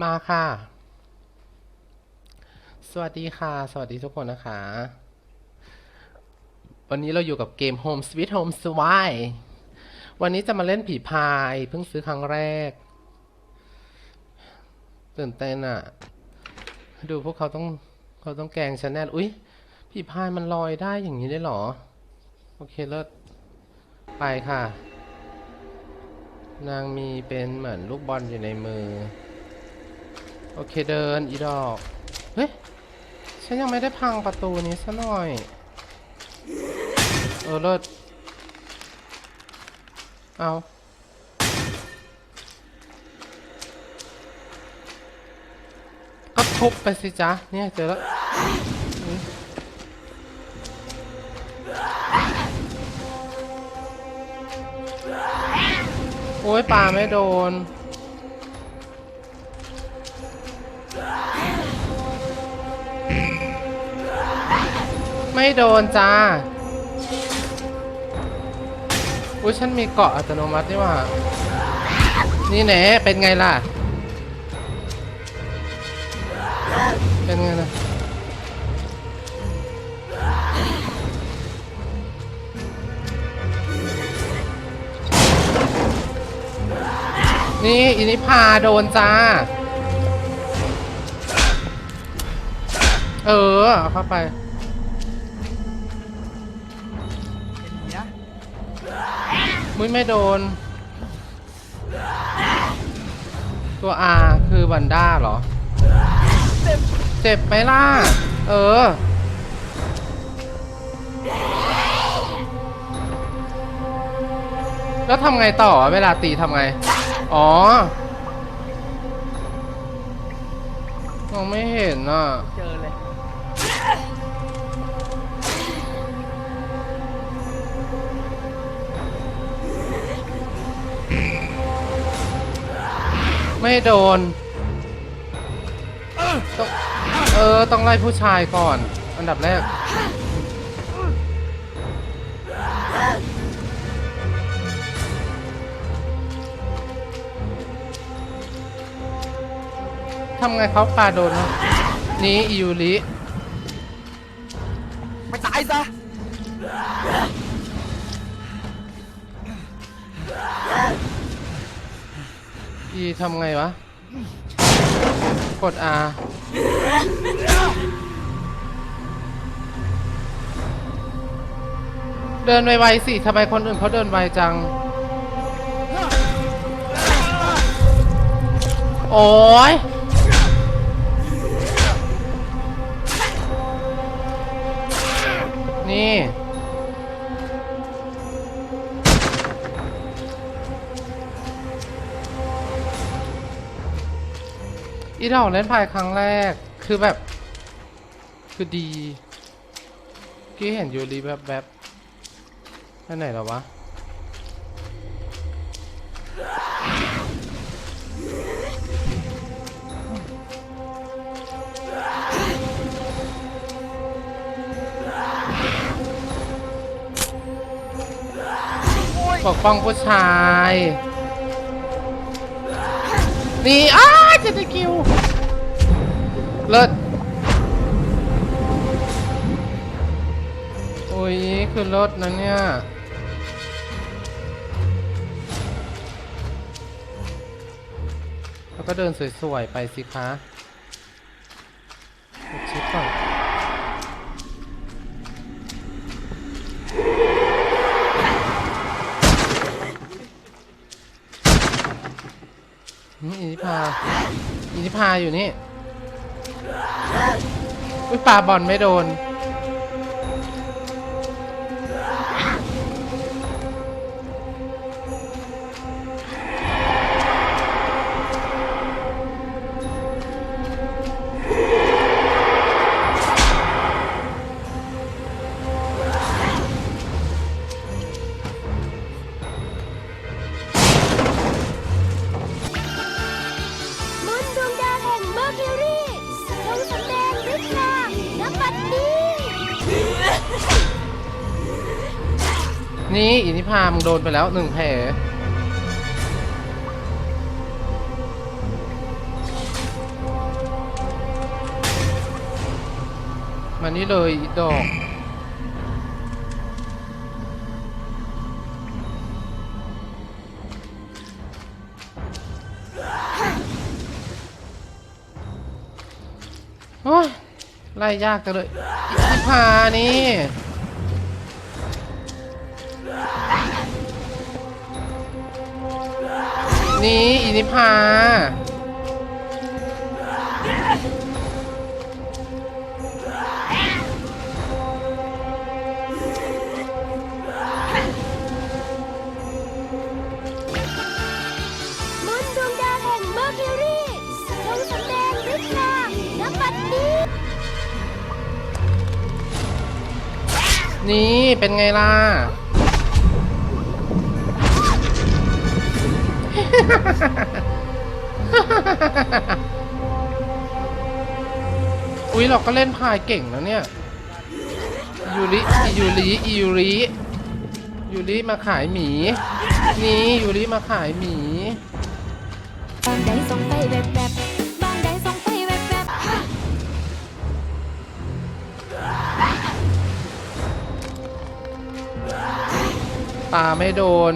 มาค่ะ สวัสดีค่ะ สวัสดีทุกคนนะคะ วันนี้เราอยู่กับเกม Home Sweet Home s w i วันนี้จะมาเล่นผีพาย เพิ่งซื้อครั้งแรก ตื่นเต้นอะดูพวกเขาต้องเขาต้องแกงฉันแน่อุ๊ย ผีพายมันลอยได้อย่างนี้ได้หรอ โอเคเลิศไปค่ะ นางมีเป็นเหมือนลูกบอลอยู่ในมือ โอเคเดินอีดอก เฮ้ย ฉันยังไม่ได้พังประตูนี้ซะหน่อย เออเลิศเอาก็ทุบไปสิจ๊ะ เนี่ยเจอแล้วโอ้ยปลาไม่โดน ไม่โดนจ้า อุ้ยฉันมีเกาะอัตโนมัตินี่ว่า นี่แหนเป็นไงล่ะ เป็นไงล่ะ นี่อินิพาโดนจ้า เออ เอาเข้าไป มุ้ยไม่โดน ตัว R คือวันด้าเหรอเต็มเจ็บไหมล่ะ เออ แล้วทำไงต่อเวลาตีทำไง อ๋อมองไม่เห็นอะ เจอเลย ไม่โดนต้องเออ ต้องไล่ผู้ชายก่อน อันดับแรก ทำไงเขาปาโดนวะนี่อิยูริ ไปตายซะ อีทำไงวะ กด R เดินไวๆสิทำไมคนอื่นเขาเดินไวจัง โอ้ย อีดอกเล่นพายครั้งแรก คือแบบ คือดีกี้เห็นยูรีแบบแบบๆไปไหนแล้ววะ ปกป้องผู้ชาย นี่อ้า เจะได้คิวเลิศโอ้ยคือรถนะเนี่ยแล้วก็เดินสวยๆไปสิคะชิดก่อน นี่ อินิพาอินิพาอยู่นี่อุ้ยปลาบอลไม่โดน นี่อินิพามึงโดนไปแล้วหนึ่งแผลมานี่เลยอีดอกโอ้ ไล่ยากจังเลยอีพานี่นี่อินิพา นี่เป็นไงล่ะ อุ้ยเราก็เล่นพายเก่งนะเนี่ยยูริยูริยูริยูริมาขายหมี นี่ยูริมาขายหมีบางใดส่องไปแบบแบบ ตาไม่โดน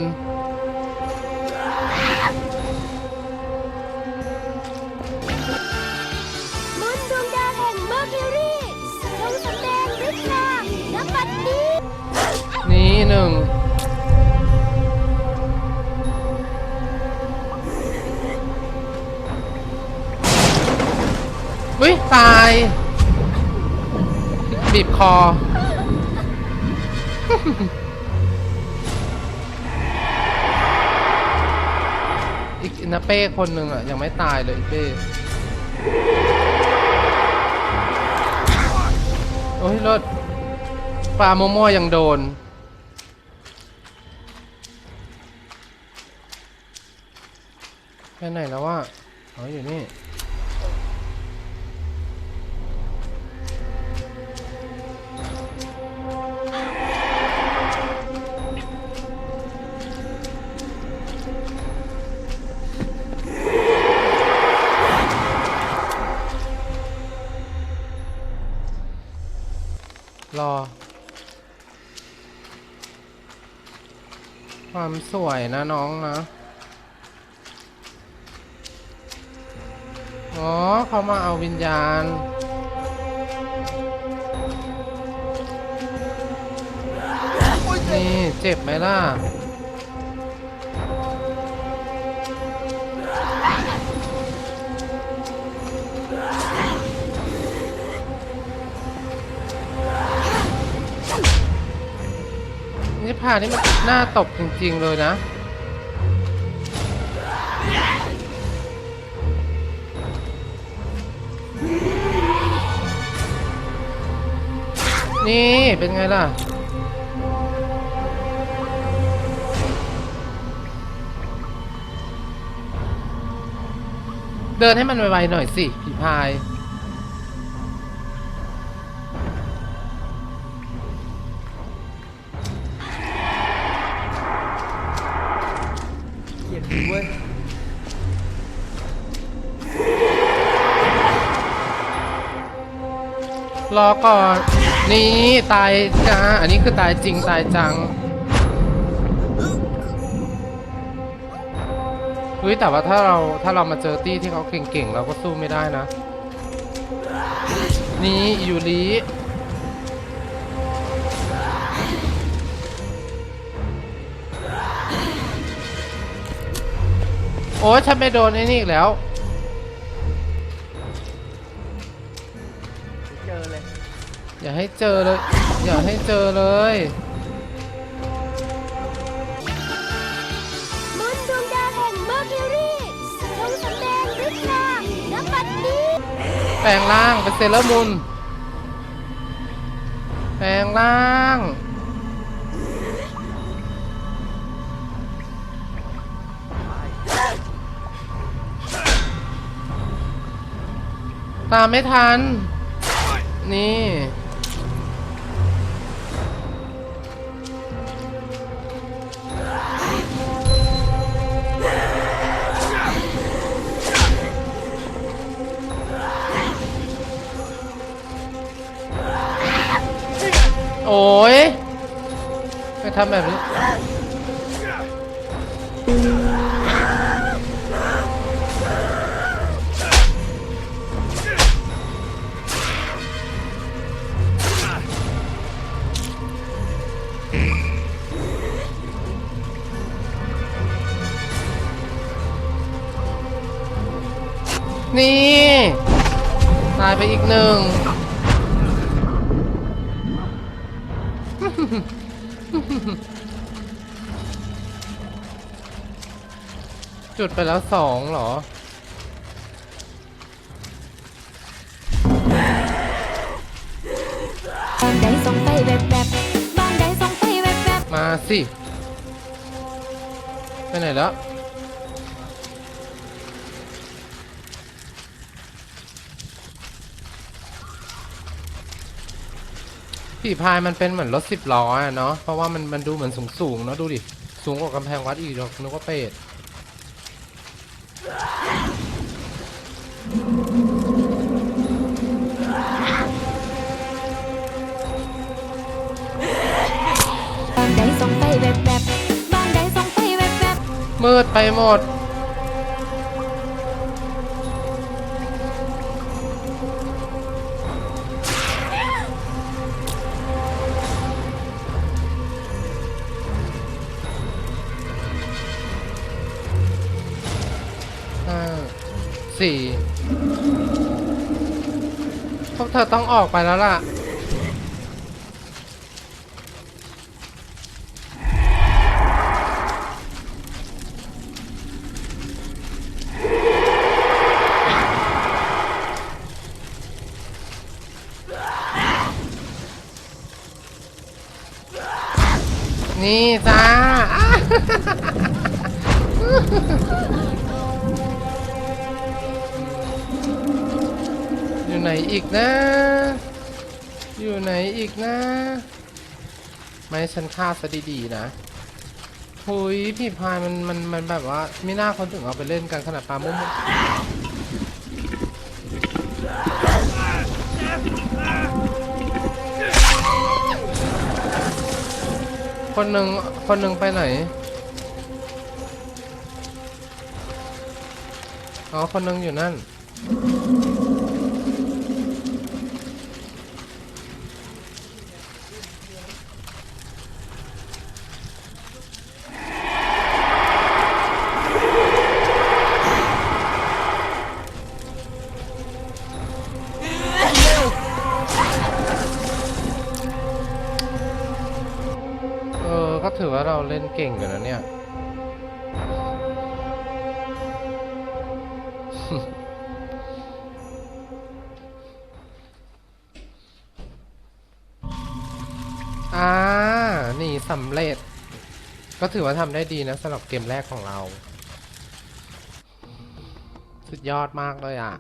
มุนดวงดาวแห่งเมอร์คิวรีจงสำแดงฤทธิ์ลาณบัดนี้ นี่หนึ่งวิตาย บีบคอ อินาเป้คนหนึ่งอะ ยังไม่ตายเลยอีเป้โอ้ยรถปลาโมโม่ยังโดน ไปไหนแล้ววะอ๋ออยู่นี่ ความสวยนะน้องนะ อ๋อเขามาเอาวิญญาณ นี่เจ็บไหมล่ะ นี่ผ่านี่มันหน้าตบจริงๆเลยนะ นี่เป็นไงล่ะเดินให้มันไวๆหน่อยสิผีพาย เว้ยรอก่อนนี่ตายจ้าอันนี้คือตายจริงตายจังเฮ้ยแต่ว่าถ้าเราถ้าเรามาเจอตี้ที่เขาเก่งๆ เราก็สู้ไม่ได้นะ นี่ยูริ โอ้ยฉันไม่โดนไอ้นี่อีกแล้ว เจอเลยอย่าให้เจอเลย อย่าให้เจอเลยมุนดวงดาวแห่งเมอร์คิวรีจงสำแดงฤทธิ์ลาณบัดนี้ แปลงร่างเป็นเซเลอร์มูนแปลงร่าง ตามไม่ทัน นี่ โอ้ยไปทำแบบนี้ นี่ตายไปอีกหนึ่ง จุดไปแล้วสองเหรอ สิไปไหนแล้วผีพายมันเป็นเหมือนรถสิบล้ออะเนาะเพราะว่ามันมันดูเหมือนสูงสูงๆเนาะดูดิ สูงกว่ากำแพงวัดอีกหรอกนึกว่าเป็ด ไปหมด ห้าสี่พวกเธอต้องออกไปแล้วล่ะ นี่จ้าอยู่ไหนอีกนะ อยู่ไหนอีกนะ ไม่ฉันฆ่าซะดีๆนะหุยพี่พายมันมันมันแบบว่า ไม่น่าคนถึงเอาไปเล่นกันขนาดปลาโมโม คนหนึ่งคนหนึ่งไปไหนอ๋อคนหนึ่งอยู่นั่น ล่นเก่งอยู่นะเนี่ย อ่า นี่สำเร็จ ก็ถือว่าทำได้ดีนะสำหรับเกมแรกของเรา สุดยอดมากเลยอะ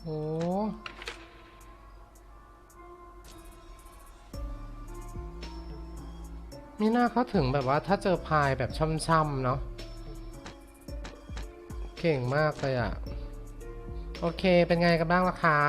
โอ้ มีหน้าเขาถึงแบบว่าถ้าเจอพายแบบช่ำๆเนาะเก่งมากเลยอะ โอเคเป็นไงกันบ้างล่ะคะ